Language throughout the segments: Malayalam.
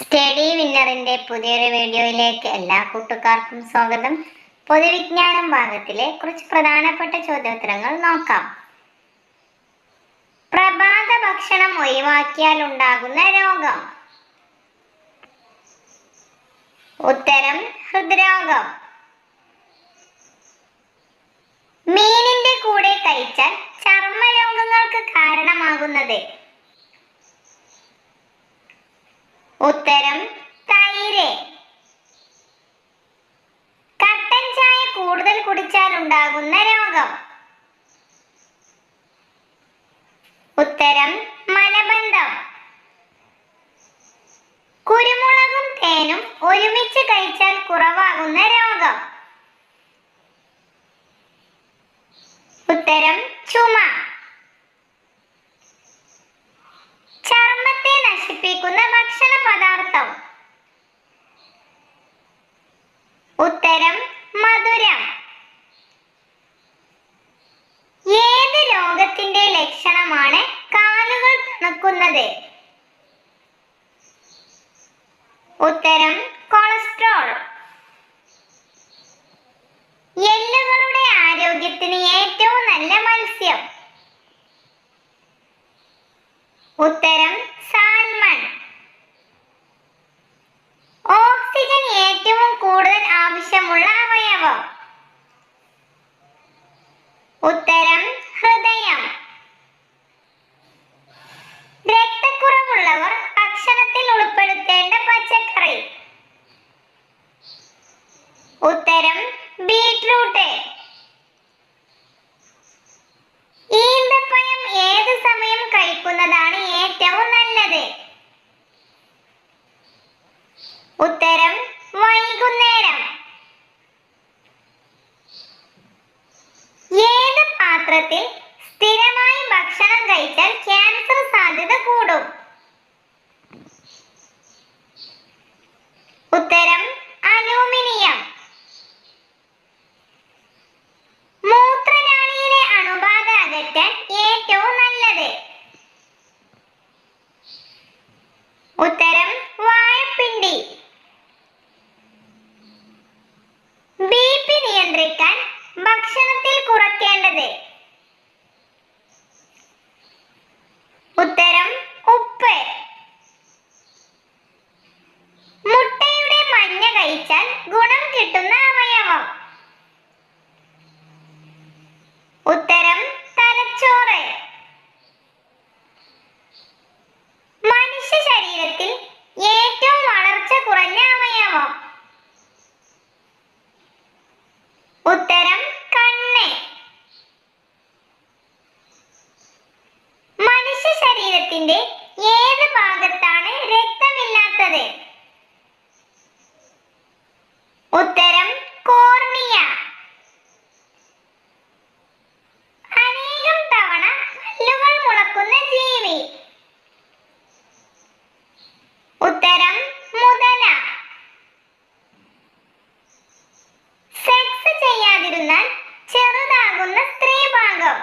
സ്റ്റഡി വിന്നറിന്റെ പുതിയൊരു വീഡിയോയിലേക്ക് എല്ലാ കൂട്ടുകാർക്കും സ്വാഗതം. പൊതുവിജ്ഞാനം ഭാഗത്തിലെ കുറച്ച് പ്രധാനപ്പെട്ട ചോദ്യോത്തരങ്ങൾ നോക്കാം. പ്രഭാത ഭക്ഷണം ഒഴിവാക്കിയാൽ ഉണ്ടാകുന്ന രോഗം. ഉത്തരം ഹൃദ്രോഗം. മീനിന്റെ കൂടെ കഴിച്ചാൽ ചർമ്മരോഗങ്ങൾക്ക് കാരണമാകുന്നത് ഉത്തരം തൈര്. കട്ടൻ ചായ കൂടുതൽ കുടിച്ചാൽ ഉണ്ടാകുന്ന രോഗം. ഉത്തരം മലബന്ധം. കുരുമുളകും തേനും ഒരുമിച്ച് കഴിച്ചാൽ കുറവാകുന്ന രോഗം. ഉത്തരം ചുമ. നശിപ്പിക്കുന്ന ഭക്ഷണ പദാർത്ഥം ഉത്തരം മധുരം. ഏത് രോഗത്തിന്റെ ലക്ഷണമാണ് കാലുകൾ തണുക്കുന്നത്? ഉത്തരം കൊളസ്ട്രോൾ. എല്ലുകളുടെ ആരോഗ്യത്തിന് ഏറ്റവും നല്ല മത്സ്യം. ഉത്തരം ഏറ്റവും ആവശ്യമുള്ള അവയവം. ഉത്തരം ഹൃദയം. രക്തക്കുറവുള്ളവർ ഭക്ഷണത്തിൽ ഉൾപ്പെടുത്തേണ്ട പച്ചക്കറി. ഉത്തരം ബീട്രൂട്ട് ഈന്തപ്പഴം ഏത് സമയം കഴിക്കുന്നതാണ് ഏറ്റവും നല്ലത് ഉത്തരം വൈകുന്നേരം ഏത് പാത്രത്തിൽ സ്ഥിരമായി ഭക്ഷണം കഴിച്ചാൽ ക്യാൻസർ സാധ്യത കൂടും. ഉത്തരം അലൂമിനിയം. മൂത്രനാളിയിലെ അണുബാധ അകറ്റാൻ ഏറ്റവും നല്ലത്. ഉത്തരം വാഴപ്പിണ്ടി ബി പി നിയന്ത്രിക്കാൻ ഭക്ഷണത്തിൽ കുറയ്ക്കേണ്ടത്. ചെറുതാകുന്ന സ്ത്രീഭാഗം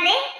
वाले